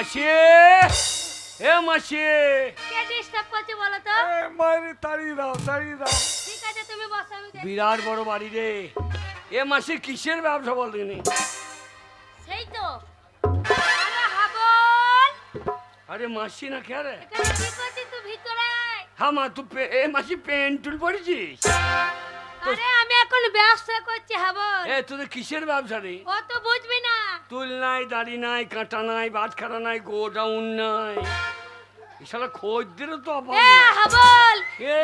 মাসি। এ মাসি। কে ডিস্টার্ব করছে বলো তো? এ, মায়ের তাড়িয়ে দাও তাড়িয়ে দাও। ঠিক আছে তুমি বসো আমি। বিরাট বড় বাড়ি রে। এ মাসি কিসের ব্যবসা বল দিনি সেই তো। আরে মাসি না কে রে? হ্যাঁ মা তুই এ মাসি পেন টুল পড়েছিস আরে আমি এখন ব্যবসা করছি হাবল। এ তোদের কিসের ব্যবসা রে? ও তো বুঝবি না। তুল নাই দাড়ি নাই কাঁটা নাই বাজখারা নাই গোডাউন নাই। এছাড়া খোঁজদেরও তো অভাব এ নাই। হাবল।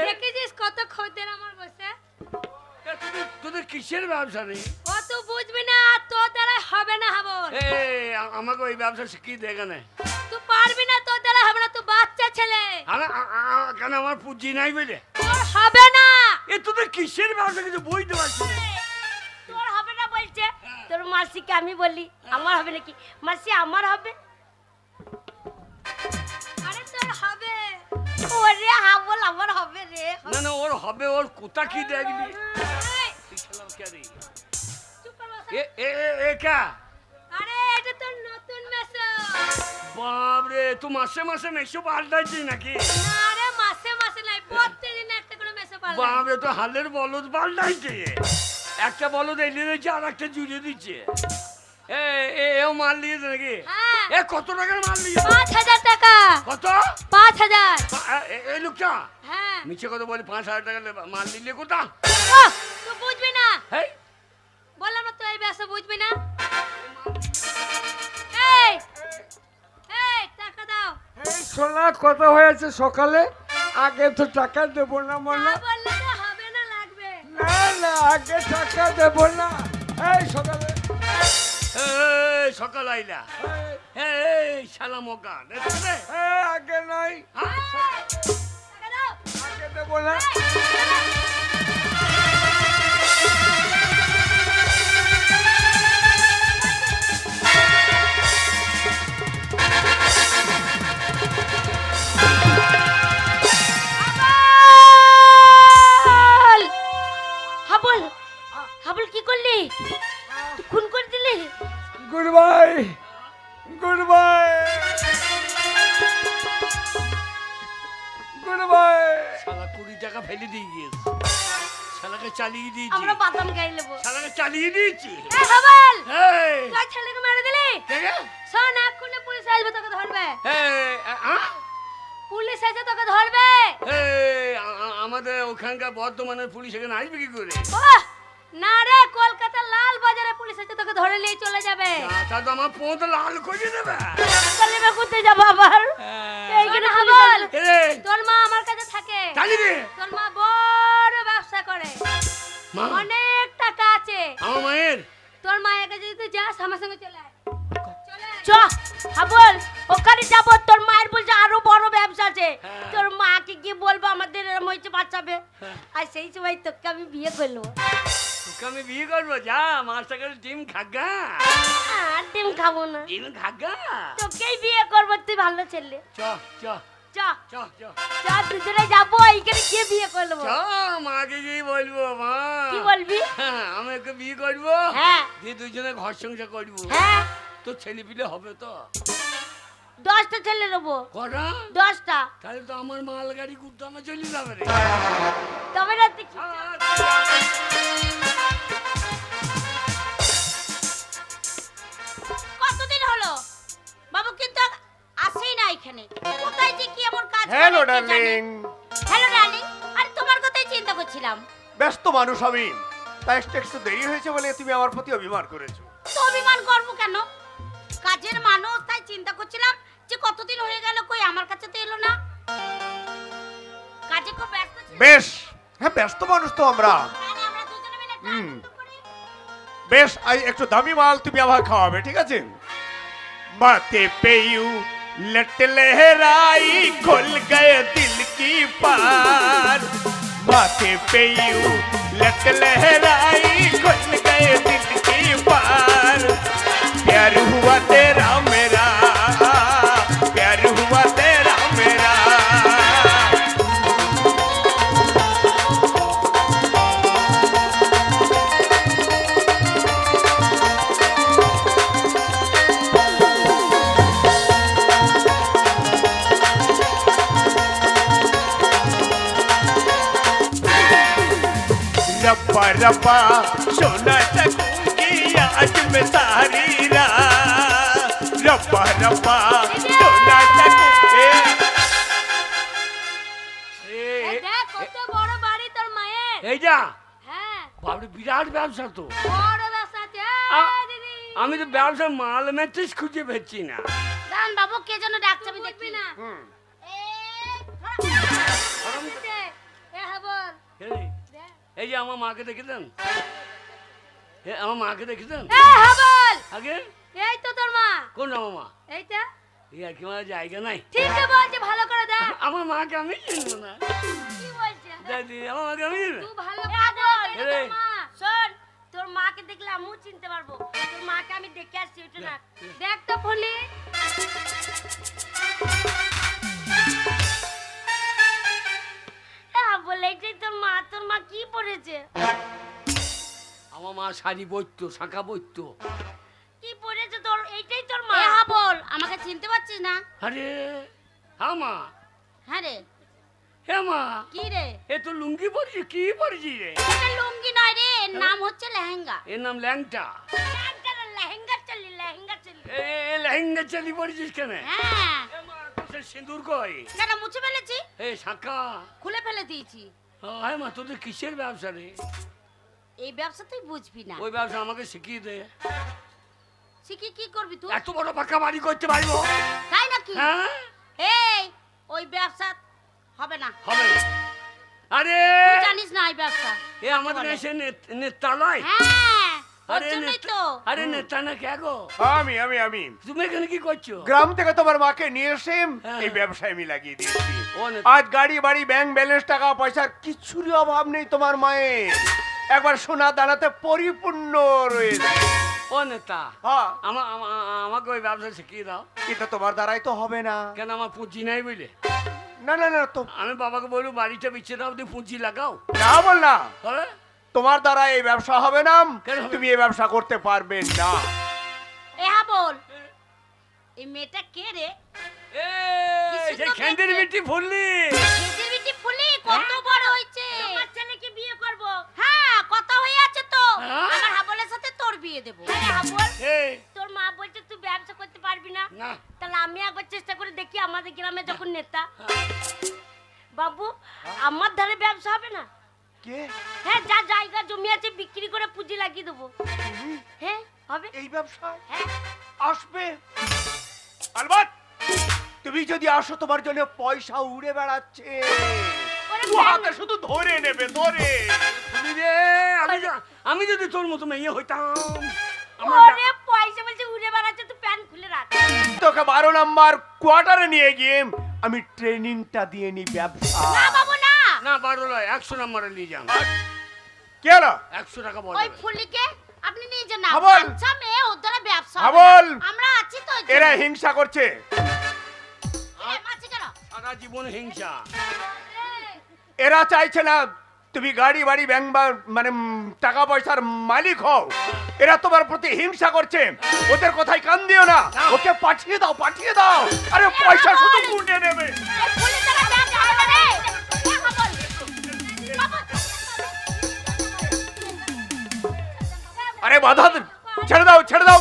দেখেছিস কত খদ্দের আমার বসে? তোদের কিসের ব্যবসা রে? ও তো বুঝবি না তোর দ্বারা হবে না হাবল। এ আমাকে ওই ব্যবসা শিখিয়ে দে এখানে। তুই পারবি না তোর দ্বারা হবে না তুই বাচ্চা ছেলে। আরে কেন আমার পুঁজি নাই বলে? তোর হবে না। এ তোদের কিসের ব্যবসা কিছু বুঝতে পারছি। তোর হবে না বলছে তোর মাসিকে আমি বলি আমার হবে নাকি? মাসি আমার হবে? আরে তোর হবে। ওরে হাবল আমার হবে রে। না না ওর হবে ওর কোথা কি দেখবি। এ এ এ কা আরে এটা তোর নতুন মেসো। বাপরে তুই মাসে মাসে মেশো পাল্টাইছিস নাকি? না রে মাসে মাসে নাই প্রত্যেকদিন একটা করে মেসো পাল্লা বাপরে তো হালের বলদ পাল্টাইছে। একটা বলদ এনে দিচ্ছে আর একটা জুড়ে দিচ্ছে। এ এ এও মাল নিয়েছে নাকি? হ্যাঁ। এ কত টাকার মাল নিয়েছে? পাঁচ হাজার টাকা। কত? পাঁচ হাজার। এই লোকটা? হ্যাঁ। মিছে কথা বলি পাঁচ হাজার টাকা মাল নিলে কোথা তুই বুঝবি না। বললাম না তুই এই ব্যবসা বুঝবি না? এই সোনা কথা হয়েছে সকালে। আগে তো টাকা দেবো না মনে না বললে তো হবে না লাগবে। না না আগে টাকা দেবো না। এই সকালে। এই সকাল আইলা। এই, শালা? এই, আগে নাই। হ্যাঁ? আগে দেবো না। পুলিশ এসে তোকে ধরবে। আমাদের ওখানকার বর্ধমানের পুলিশ এখানে আসবে কি করে? না রে কলকাতা লাল বাজারে পুলিশ এসে তোকে ধরে নিয়ে চলে যাবে। তা তো আমার পোঁত লাল করে দেবে। কালিমা করতে যাব আবার। এইখানে হাবল তোর মা আমার কাছে থাকে। তোর মা বড় ব্যবসা করে। মা। অনেক টাকা আছে। আমার মায়ের? তোর মায়ের কাছে যদি তুই যাস আমার সঙ্গে চলে আয়। চ হাবল ওখানে যাব তোর মায়ের বলছে আরও বড় ব্যবসা আছে। হ্যাঁ। তোর মাকে কি বলব? আমাদের এরম হয়েছে বাচ্চাবে হ্যাঁ। আর সেই সময় তোকে আমি বিয়ে করল তোকে আমি বিয়ে করব? যা মাছটা করে ডিম খাগা। আর ডিম খাব না। ডিম খাগা? তোকেই বিয়ে করব তুই ভালো ছেলে। চ চ। গিয়ে গিয়ে হ্যাঁ, আমি বিয়ে করব। হ্যাঁ। দুজনে ঘর সংসার করব। হ্যাঁ। তো ছেলে পিলে হবে তো। দশটা ছেলে নেব। কটা? দশটা। তাহলে তো আমার মাল গাড়ি গুদামে চলে যাবে রে। তবে না তুই কি- কতদিন হলো? বাবু কিন্তু আসেই না এখানে। কোথায় যে কি এমন কাজ হ্যালো ডার্লিং হ্যালো ডার্লিং আরে তোমার কথাই চিন্তা করছিলাম। ব্যস্ত মানুষ আমি। তাই একটু দেরি হয়েছে বলে তুমি আমার প্রতি অভিমান করেছ। তো অভিমান করব কেন? চিন্তা করছিলাম যে কতদিন হয়ে গেল কই আমার কাছে তো এলো না কাজে খুব ব্যস্ত ছিল বেশ হ্যাঁ ব্যস্ত মানুষ তো আমরা তাহলে আমরা দুজনে মিলে একটা হুম। আনন্দ করি। বেশ আই একটু দামি মাল তুমি আমার খাওয়াবে ঠিক আছে माथे पे यू लट लहराई खुल गए दिल की पार माथे पे यू लट लहराई खुल गए दिल की पार रब्बा सोना सकूंगी आज मैं सारी रात रब्बा रब्बा सोना सकूंगी এ- এই দেখ কত বড় বাড়ি তোর মায়ের এইটা হ্যাঁ বাবরে বিরাট ব্যবসা তো বড় ব্যবসা আছে আ- এই দিদি আমি তো ব্যবসার মাল মেট্রিস খুঁজে পেয়েছি না দান বাবু কে যেন ডাকছে আমি দেখবি না হুম। এ হাবল এই যে, এই যে আমার মাকে দেখেছেন? আমার মাকে দেখেছেন? এ আগে? এই তো তোর মা। কোন আমার মা? এইটা। এই আর কি আমার জায়গা নাই। ঠিক বলছে ভালো করে দেখ। আমার মাকে আমি চিনবো না। কি বলছে? দাদি আমার মাকে আমি চিনবো তুই ভালো করে দেখ তোর মা। শোন তোর মাকে দেখলে আমিও চিনতে পারব। তোর মাকে আমি দেখে আসছি ওটা না দেখ তো ফলি। বলে যে তোর মা তোর মা কি পড়েছে? আমার মা শাড়ি বইতো শাঁখা বইতো কি পড়েছে তোর? এইটাই তোর মা। হ্যাঁ বল আমাকে চিনতে পারছিস না? আরে হ্যাঁ মা। হ্যাঁ রে। হে মা। কি রে? এ তো লুঙ্গি পরছি কি পরছি রে? এটা লুঙ্গি নয় রে এর নাম হচ্ছে লেহেঙ্গা। এর নাম ল্যাংটা। লেহেঙ্গা না, লেহেঙ্গা চলি লেহেঙ্গা চলি। এ লেহেঙ্গা চালি পরেছিস কেন? হ্যাঁ। সিঁদুর কই? কেন মুছে ফেলেছি। এ শাঁখা। খুলে ফেলে দিয়েছি। হ্যাঁ মা তোদের কিসের ব্যবসা রে? এই ব্যবসা তুই বুঝবি না। ওই ব্যবসা আমাকে শিখিয়ে দে। শিখে কি করবি তুই? এত বড় পাকা বাড়ি করতে পারব? তাই নাকি? হ্যাঁ? এই ওই ব্যবসা হবে না। হবে। না। আরে! তুই জানিস না এই ব্যবসা? এ আমাদের এসে নেতালয় হ্যাঁ। ওর আরে জন্যই নেতা- তো। আরে নেতা না কে গো? আমি আমি আমি। তুমি এখানে কি করছ? গ্রাম থেকে তোমার মাকে নিয়ে এসে হ্যাঁ। এই ব্যবসায় আমি লাগিয়ে দিয়েছি। আজ গাড়ি বাড়ি ব্যাংক ব্যালেন্স টাকা পয়সার কিছুরই অভাব নেই তোমার মায়ের। একবার সোনা দানাতে পরিপূর্ণ রয়েছে ও নেতা হ্যাঁ। আমা- আমা- আমাকে ওই ব্যবসা শিখিয়ে দাও। কিন্তু তোমার দ্বারাই তো হবে না। কেন আমার পুঁজি নাই বুঝলে না না না তো আমি বাবাকে বলব বাড়িটা বিচ্ছে দাও দিয়ে পুঁজি লাগাও। না বল না। তোমার দ্বারা এই ব্যবসা হবে না। তুমি এই ব্যবসা করতে পারবে না। এ বল। এই মেয়েটা কে রে? এ কি সেই সুন্দর খেন্দির মিটি ফুললি। কত বড় হয়েছে। তোমার ছেলেকে বিয়ে করব। হ্যাঁ কথা হয়ে আছে তো। হ্যাঁ? আমার হাবলের সাথে তোর বিয়ে দেব। আরে হাবল। তোর মা বলছে তুই ব্যবসা করতে পারবি না। না। তাহলে আমি একবার চেষ্টা করে দেখি আমাদের গ্রামে যখন নেতা। বাবু আমার ধারে ব্যবসা হবে না? কে? হ্যাঁ যা জায়গা জমি আছে বিক্রি করে পুঁজি লাগিয়ে দেবো। হ্যাঁ হবে। এই ব্যবসায় হ্যাঁ। আসবে? আলবাত তুমি যদি আসো তোমার জন্য পয়সা উড়ে বেড়াচ্ছে। হাতে শুধু ধরে নেবে ধরে। ফুলি রে আমি আমি যদি তোর মতো মেয়ে হইতাম ওরে পয়সা বলছে উড়ে বেড়াচ্ছে তুই প্যান্ট খুলে রাখ। তোকে বারো নাম্বার কোয়ার্টারে নিয়ে গিয়ে আমি ট্রেনিংটা দিয়ে নি ব্যবসা। না বারো নয় একশো নম্বরে নিয়ে যান কে হলো একশো টাকা বল ওই ফুলিকে আপনি নিয়ে যান না হাবল। বাচ্চা মেয়ে ওর দ্বারা ব্যবসা হবে আমরা আছি তো এরা হিংসা করছে। সারা জীবন হিংসা। এরা চাইছে না তুমি গাড়ি বাড়ি ব্যাংক মানে টাকা পয়সার মালিক হও। এরা তোমার প্রতি হিংসা করছে। ওদের কথাই কান দিও না। ওকে পাঠিয়ে দাও পাঠিয়ে দাও। আরে পয়সা শুধু নেবে। আরে বাধা ছেড়ে দাও ছেড়ে দাও।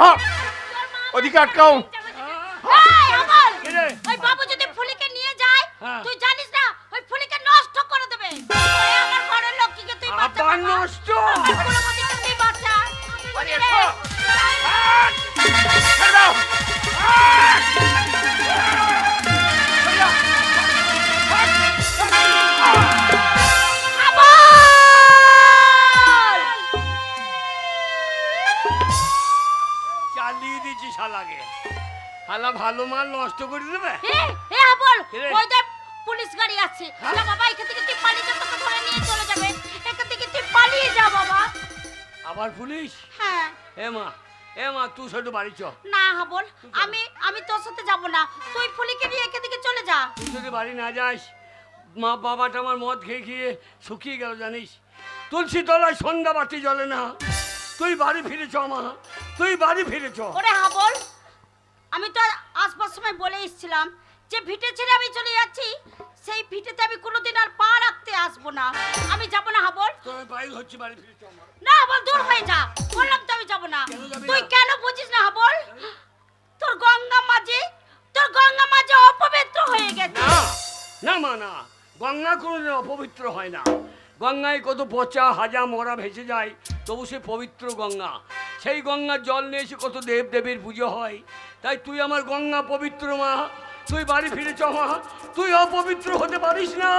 হ্যাঁ ওদিকে আটকাও। শালাকে শালা ভালো মাল নষ্ট করে দেবে? এ, এ আবার, ওই দেখ, পুলিশ গাড়ি আছে। হ্যাঁ? না বাবা এখান থেকে তুই পালিয়ে যা তোকে ধরে নিয়ে চলে যাবে। এখান থেকে তুই পালিয়ে যা বাবা। আবার পুলিশ? হ্যাঁ। এ মা এ মা তুই শুধু বাড়ি চ। না হাবল আমি আমি তোর সাথে যাব না। তুই ফুলিকে নিয়ে এখান থেকে চলে যা। তুই যদি বাড়ি না যাস মা বাবাটা আমার মদ খেয়ে খেয়ে শুকিয়ে গেল জানিস? তুলসী তলায় সন্ধ্যা বাতি জ্বলে না। তুই বাড়ি ফিরেছ মা। তুই বাড়ি ফিরেছ ওরে হাবল আমি তো আসবার সময় বলে এসেছিলাম যে ভিটে ছেড়ে আমি চলে যাচ্ছি সেই ভিটেতে আমি কোনোদিন আর পা রাখতে আসব না। আমি যাব না হাবল। তোর বাইর হচ্ছে বাড়ি ফিরে। না হাবল দূর হয়ে যা। বললাম তো আমি যাব না। তুই কেন বুঝিস না হাবল? তোর গঙ্গা মাঝে তোর গঙ্গা মাঝে অপবিত্র হয়ে গেছে। না না মা না। গঙ্গা কোনোদিন অপবিত্র হয় না। গঙ্গায় কত পচা হাজা মরা ভেসে যায় তবু সে পবিত্র গঙ্গা। সেই গঙ্গার জল নিয়ে এসে কত দেব দেবীর পুজো হয়। তাই তুই আমার গঙ্গা পবিত্র মা। তুই বাড়ি ফিরে চ মা। তুই অপবিত্র হতে পারিস না।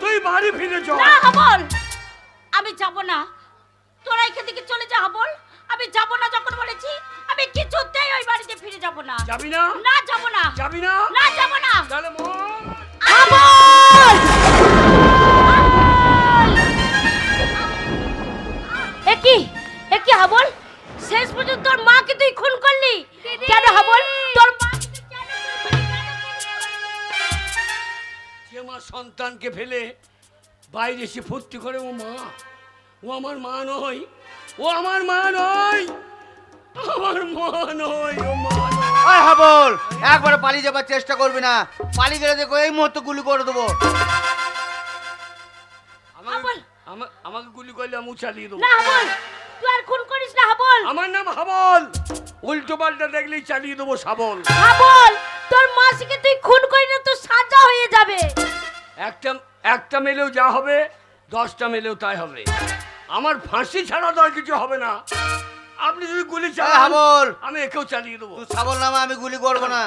তুই বাড়ি ফিরে চ না হাবল! আমি যাব না। তোরা এখান থেকে চলে যা হাবল। আমি যাব না যখন বলেছি আমি কিছুতেই ওই বাড়িতে ফিরে যাব না। যাবি না? না যাব না। যাবি না? না যাব না। তাহলে হাবল! একি একি হাবল? শেষ পর্যন্ত তোর মাকে তুই খুন করলি? কেন হাবল? তোর মা যে মা সন্তানকে ফেলে বাইরে এসে ফুর্তি করে ও মা ও আমার মা নয় ও আমার মা নয় আমার মা নয় ও মা আয় হাবল একবারে পালিয়ে যাবার চেষ্টা করবি না। পালিয়ে গেলে দেখো এই মুহূর্তে গুলি করে দেবো। আমাকে আমাকে গুলি করলে আমি চালিয়ে দেবো। না হাবল তুই আর খুন করিস না হাবল। আমার নাম হাবল। উল্টো পাল্টা দেখলেই চালিয়ে দেবো শাবল। হাবল তোর মাসিকে তুই খুন করি না তোর সাজা হয়ে যাবে। একটা একটা মেলেও যা হবে দশটা মেলেও তাই হবে। আমার ফাঁসি ছাড়া তো আর কিছু হবে না। আপনি যদি গুলি চালান হাবল আমি একেও চালিয়ে দেবো। তুই সাবল নামা আমি গুলি করব না।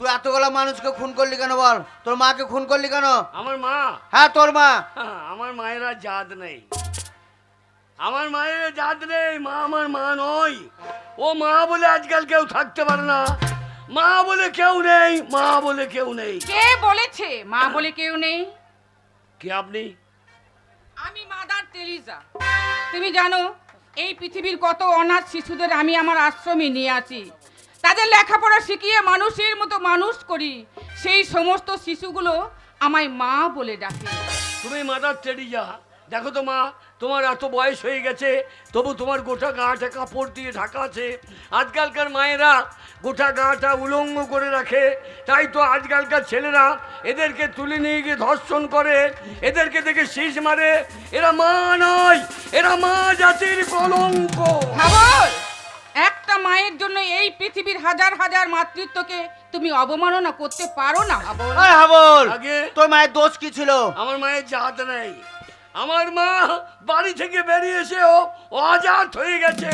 তুই এতগুলো মানুষকে খুন করলি কেন বল? তোর মাকে খুন করলি কেন? আমার মা। হ্যাঁ তোর মা। হ্যাঁ, আমার মায়েরা জাত নেই। আমার মায়ের জাত নেই মা আমার মা নয়। ও মা বলে আজকাল কেউ থাকতে পারে না। মা বলে কেউ নেই মা বলে কেউ নেই। কে বলেছে? মা বলে কেউ নেই। কি আপনি? আমি মাদার টেরিজা। তুমি জানো এই পৃথিবীর কত অনাথ শিশুদের আমি আমার আশ্রমে নিয়ে আছি। তাদের লেখাপড়া শিখিয়ে মানুষের মতো মানুষ করি। সেই সমস্ত শিশুগুলো আমায় মা বলে ডাকে। তুমি মাদার টেরিজা। দেখো তো মা তোমার এত বয়স হয়ে গেছে তবু তোমার গোটা গাটা কাপড় দিয়ে ঢাকা আছে। আজকালকার মায়েরা গোটা গাটা উলঙ্গ করে রাখে। তাই তো আজকালকার ছেলেরা এদেরকে তুলে নিয়ে গিয়ে ধর্ষণ করে এদেরকে দেখে শীষ মারে। এরা মা নয় এরা মা জাতির কলঙ্ক। একটা মায়ের জন্য এই পৃথিবীর হাজার হাজার মাতৃত্বকে তুমি অবমাননা করতে পারো না হাবল তোর মায়ের দোষ কি ছিল? আমার মায়ের জাত নেই। আমার মা বাড়ি থেকে বেরিয়ে এসেও অজাত হয়ে গেছে।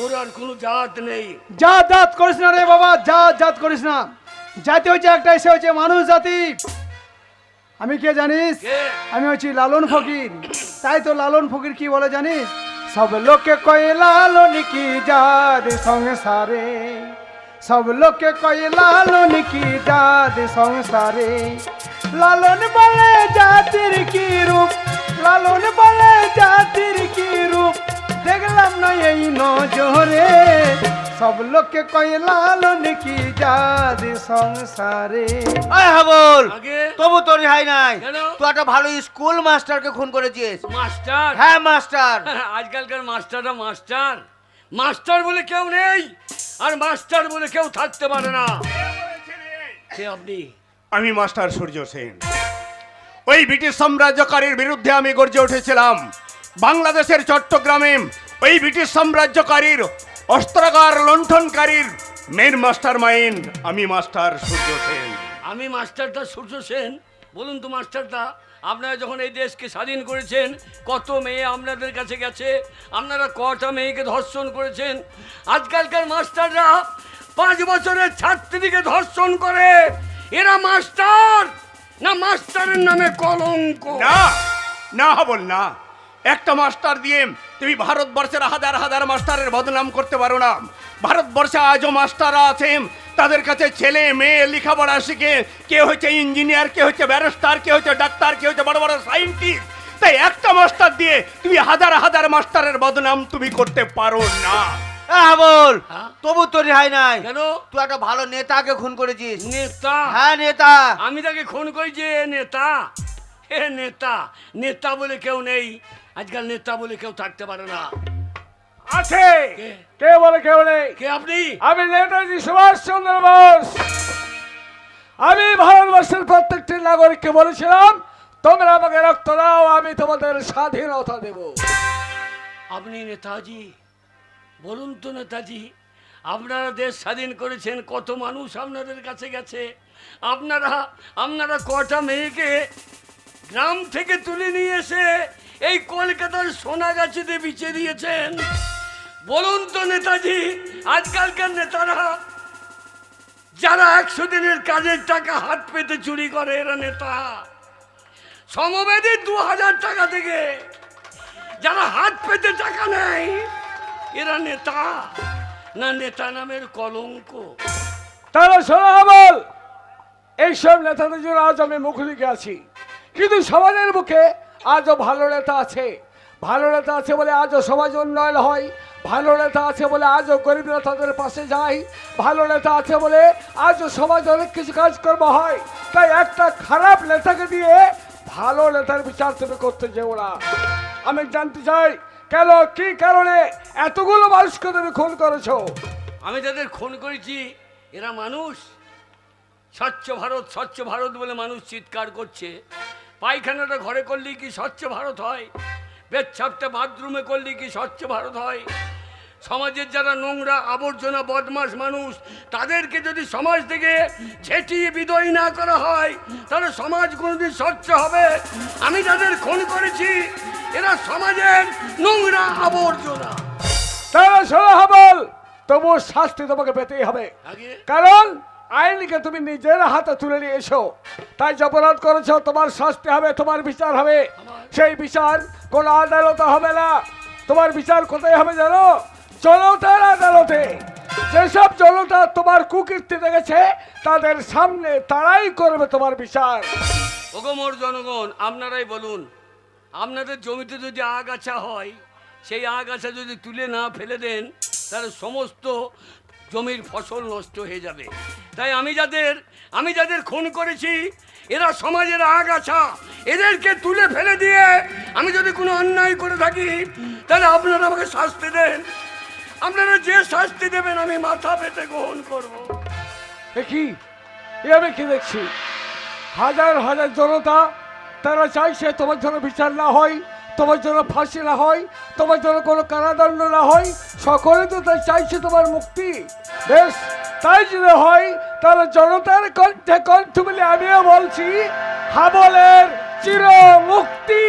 ওর আর কোনো জাত নেই। যা জাত করিস না রে বাবা যা জাত করিস না। জাতি হচ্ছে একটা এসে হচ্ছে মানুষ জাতি। আমি কে জানিস? আমি হচ্ছি লালন ফকির। তাই তো লালন ফকির কি বলে জানিস? সব লোকে কয়ে লালন কি জাদ সংসারে? সব লোকে কয়ে লালন কি জাদ সংসারে? লালন বলে জাতির কি রূপ লোকে কয়ে লালন কি জাদ সংসারে? আয় হাবল তবু তোর রেহাই নাই। তুই একটা ভালো স্কুল মাস্টারকে খুন করেছিস। মাস্টার? হ্যাঁ মাস্টার। আজকালকার মাস্টাররা মাস্টার। মাস্টার বলে কেউ নেই আর মাস্টার বলে কেউ থাকতে পারে না। কে আপনি? আমি মাস্টার সূর্য সেন। ওই ব্রিটিশ সাম্রাজ্যকারীর বিরুদ্ধে আমি গর্জে উঠেছিলাম। বাংলাদেশের চট্টগ্রামে ওই ব্রিটিশ সাম্রাজ্যকারীর অস্ত্রাগার লণ্ঠনকারীর মেন মাস্টার মাইন্ড আমি মাস্টার সূর্য সেন। আমি মাস্টারদা সূর্য সেন। বলুন তো মাস্টারদা আপনারা যখন এই দেশকে স্বাধীন করেছেন কত মেয়ে আপনাদের কাছে গেছে আপনারা কটা মেয়েকে ধর্ষণ করেছেন? আজকালকার মাস্টাররা পাঁচ বছরের ছাত্রীকে ধর্ষণ করে। এরা মাস্টার না মাস্টারের নামে কলঙ্ক? না না বল না। একটা মাস্টার দিয়ে তুমি ভারতবর্ষের হাজার হাজার মাস্টারের বদনাম করতে পারো না। ভারতবর্ষে আজও মাস্টাররা আছে। তাদের কাছে ছেলে মেয়ে লেখাপড়া শিখে কে হচ্ছে ইঞ্জিনিয়ার কে হচ্ছে ব্যারিস্টার কে হচ্ছে ডাক্তার কে হচ্ছে বড় বড় সাইন্টিস্ট। তাই একটা মাস্টার দিয়ে তুমি হাজার হাজার মাস্টারের বদনাম তুমি করতে পারো না। হাবল হ্যাঁ? তবু তোর রেহাই নাই। কেন? তুই একটা ভালো নেতাকে খুন করেছিস? নেতা? হ্যাঁ নেতা। আমি তাকে খুন করেছি এ নেতা। হে নেতা। নেতা বলে কেউ নেই। আজকাল নেতা বলে কেউ থাকতে পারে না। আছে। কে? বলে কে বলে কে আপনি? আমি নেতাজি সুভাষ চন্দ্র বোস। আমি ভারতবর্ষের প্রত্যেকটি নাগরিককে বলেছিলাম তোমরা আমাকে রক্ত দাও আমি তোমাদের স্বাধীনতা দেব। আপনি নেতাজি? বলুন তো নেতাজি আপনারা দেশ স্বাধীন করেছেন কত মানুষ আপনাদের কাছে গেছে? আপনারা আপনারা কটা মেয়েকে গ্রাম থেকে তুলে নিয়ে এসে এই কলকাতার সোনাগাছিতে বিচে দিয়েছেন বলুন তো নেতাজি, আজকালকার নেতারা, যারা একশো দিনের কাজের টাকা হাত পেতে চুরি করে, এরা নেতা। সমবেদী দু হাজার টাকা থেকে যারা হাত পেতে টাকা নেয়, এরা নেতা, না নেতা নামের কলঙ্ক। তারা শোনা বল এইসব নেতাদের জন্য আজ আমি মুখ লিখে আছি। কিন্তু সমাজের মুখে আজও ভালো নেতা আছে। ভালো নেতা আছে বলে আজও সমাজ উন্নয়ন হয়। ভালো নেতা আছে বলে আজও গরিবরা তাদের পাশে যায়। ভালো নেতা আছে বলে আজও সমাজ অনেক কিছু কাজকর্ম হয়। তাই একটা খারাপ নেতাকে দিয়ে ভালো নেতার বিচার তুমি করতে যেও না। আমি জানতে চাই, কেন, কি কারণে এতগুলো মানুষকে তুমি খুন করেছ? আমি যাদের খুন করেছি, এরা মানুষ। স্বচ্ছ ভারত স্বচ্ছ ভারত বলে মানুষ চিৎকার করছে। পায়খানাটা ঘরে করলেই কি স্বচ্ছ ভারত হয়? পেচ্ছাপটা বাথরুমে করলে কি স্বচ্ছ ভারত হয়? সমাজের যারা নোংরা আবর্জনা বদমাস মানুষ তাদেরকে যদি সমাজ থেকে ছেটিয়ে বিদয় না করা হয় তাহলে সমাজ কোনোদিন স্বচ্ছ হবে? আমি যাদের খুন করেছি এরা সমাজের নোংরা আবর্জনা। তারা হবল তবুও শাস্তি তোমাকে পেতেই হবে। কারণ আইনকে তুমি নিজের হাতে তুলে নিয়ে এসো। তাই যে অপরাধ করেছ, তোমার শাস্তি হবে, তোমার বিচার হবে। সেই বিচার কোন আদালতে হবে না। তোমার বিচার কোথায় হবে জানো? জনতার আদালতে। যেসব জনতা তোমার কুকীর্তি দেখেছে তাদের সামনে তারাই করবে তোমার বিচার। ওগোমর জনগণ, আপনারাই বলুন, আপনাদের জমিতে যদি আগাছা হয়, সেই আগাছা যদি তুলে না ফেলে দেন, তাহলে সমস্ত জমির ফসল নষ্ট হয়ে যাবে। তাই আমি যাদের আমি যাদের খুন করেছি, এরা সমাজের আগাছা, এদেরকে তুলে ফেলে দিয়ে আমি যদি কোনো অন্যায় করে থাকি, তাহলে আপনারা আমাকে শাস্তি দেন। আপনারা যে শাস্তি দেবেন, আমি মাথা পেতে গ্রহণ করব। দেখি এ আমি কি দেখছি? হাজার হাজার জনতা, তারা চাইছে তোমার জন্য বিচার না হয়। তোমার জন্য ফাঁসি না হয়, তোমার জন্য কোনো কারাদণ্ড না হয়, সকলে তো তাই চাইছে তোমার মুক্তি। বেশ, তাই যদি হয়, তাহলে জনতার কণ্ঠে কণ্ঠ মিলে আমিও বলছি, হাবলের চির মুক্তি